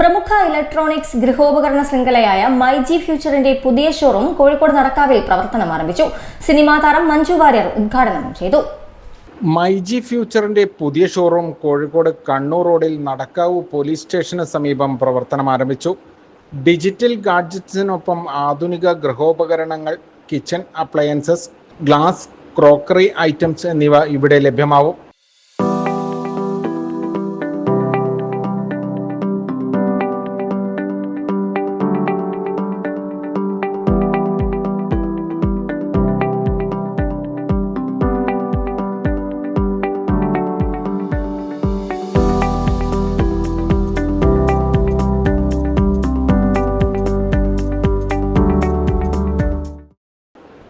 പ്രമുഖ ഇലക്ട്രോണിക്സ് ഗൃഹോപകരണ ശൃംഖലയായ മൈജി ഫ്യൂച്ചറിന്റെ പുതിയ ഷോറൂം കോഴിക്കോട് നടക്കാവിൽ പ്രവർത്തനം ആരംഭിച്ചു. സിനിമാ താരം മഞ്ജു വാര്യർ ഉദ്ഘാടനം ചെയ്തു. മൈജി ഫ്യൂച്ചറിന്റെ പുതിയ ഷോറൂം കോഴിക്കോട് കണ്ണൂർ റോഡിൽ നടക്കാവ് പോലീസ് സ്റ്റേഷന് സമീപം പ്രവർത്തനം ആരംഭിച്ചു. ഡിജിറ്റൽ ഗാഡ്ജറ്റ്സിനൊപ്പം ആധുനിക ഗൃഹോപകരണങ്ങൾ kitchen appliances glass crockery items എന്നിവ ഇവിടെ ലഭ്യമാവും.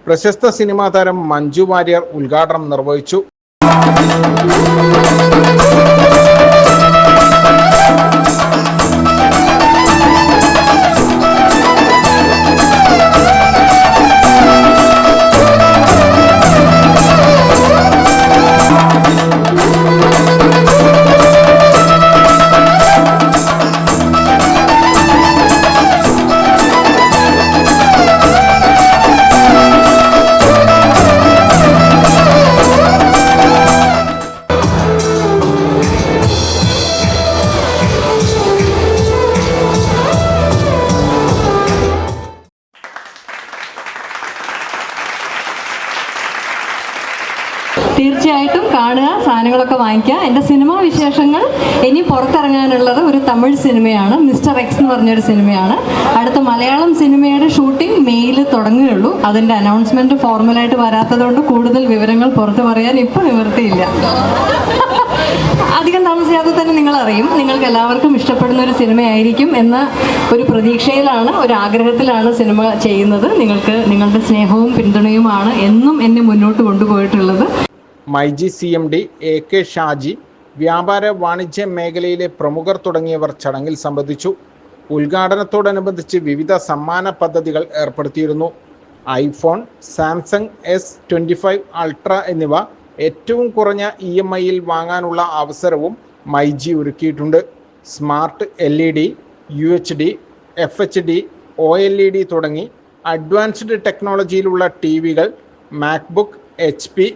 പ്രശസ്ത സിനിമാ താരം മഞ്ജു വാര്യർ ഉദ്ഘാടനം നിർവഹിച്ചു. തീർച്ചയായിട്ടും കാണുക സാധനങ്ങളൊക്കെ വാങ്ങിക്കുക. എന്റെ സിനിമാ വിശേഷങ്ങൾ ഇനി പുറത്തിറങ്ങാനുള്ളത് ഒരു തമിഴ് സിനിമയാണ്. മിസ്റ്റർ എക്സ് എന്ന് പറഞ്ഞൊരു സിനിമയാണ്. അടുത്ത മലയാളം സിനിമയുടെ ഷൂട്ടിംഗ് മെയിൽ തുടങ്ങുകയുള്ളൂ. അതിന്റെ അനൗൺസ്മെന്റ് ഫോർമലായിട്ട് വരാത്തതുകൊണ്ട് കൂടുതൽ വിവരങ്ങൾ പുറത്ത് പറയാൻ ഇപ്പോൾ നിവൃത്തിയില്ല. അധികം താമസിയാതെ തന്നെ നിങ്ങൾ അറിയും നിങ്ങൾക്ക് എല്ലാവർക്കും ഇഷ്ടപ്പെടുന്ന ഒരു സിനിമയായിരിക്കും എന്ന ഒരു പ്രതീക്ഷയിലാണ് ഒരു ആഗ്രഹത്തിലാണ് സിനിമ ചെയ്യുന്നത്. നിങ്ങൾക്ക് നിങ്ങളുടെ സ്നേഹവും പിന്തുണയുമാണ് എന്നും എന്നെ മുന്നോട്ട് കൊണ്ടുപോയിട്ടുള്ളത്. MyG C M D A K Shaji വ്യാപാര വാണിജ്യ മേഖലയിലെ പ്രമുഖർ തുടങ്ങിയവർ ചടങ്ങിൽ സംബന്ധിച്ചു. ഉദ്ഘാടനത്തോടനുബന്ധിച്ച് വിവിധ സമ്മാന പദ്ധതികൾ ഏർപ്പെടുത്തിയിരുന്നു. IPhone Samsung S twenty five ultra എന്നിവ ഏറ്റവും കുറഞ്ഞ ഇ എം ഐയിൽ വാങ്ങാനുള്ള അവസരവും മൈജി ഒരുക്കിയിട്ടുണ്ട്. Smart L E D U H D F H D O L E D തുടങ്ങി അഡ്വാൻസ്ഡ് ടെക്നോളജിയിലുള്ള T വികൾ MacBook H P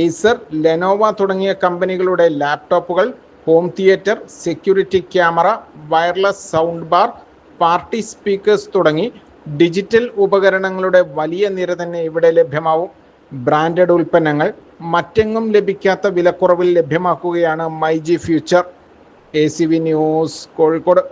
Acer Lenovo തുടങ്ങിയ കമ്പനികളുടെ ലാപ്ടോപ്പുകൾ home theatre security camera wireless sound bar party speakers തുടങ്ങി ഡിജിറ്റൽ ഉപകരണങ്ങളുടെ വലിയ നിര തന്നെ ഇവിടെ ലഭ്യമാവും. ബ്രാൻഡഡ് ഉൽപ്പന്നങ്ങൾ മറ്റെങ്ങും ലഭിക്കാത്ത വിലക്കുറവിൽ ലഭ്യമാക്കുകയാണ് myG future. A C V news Kozhikode.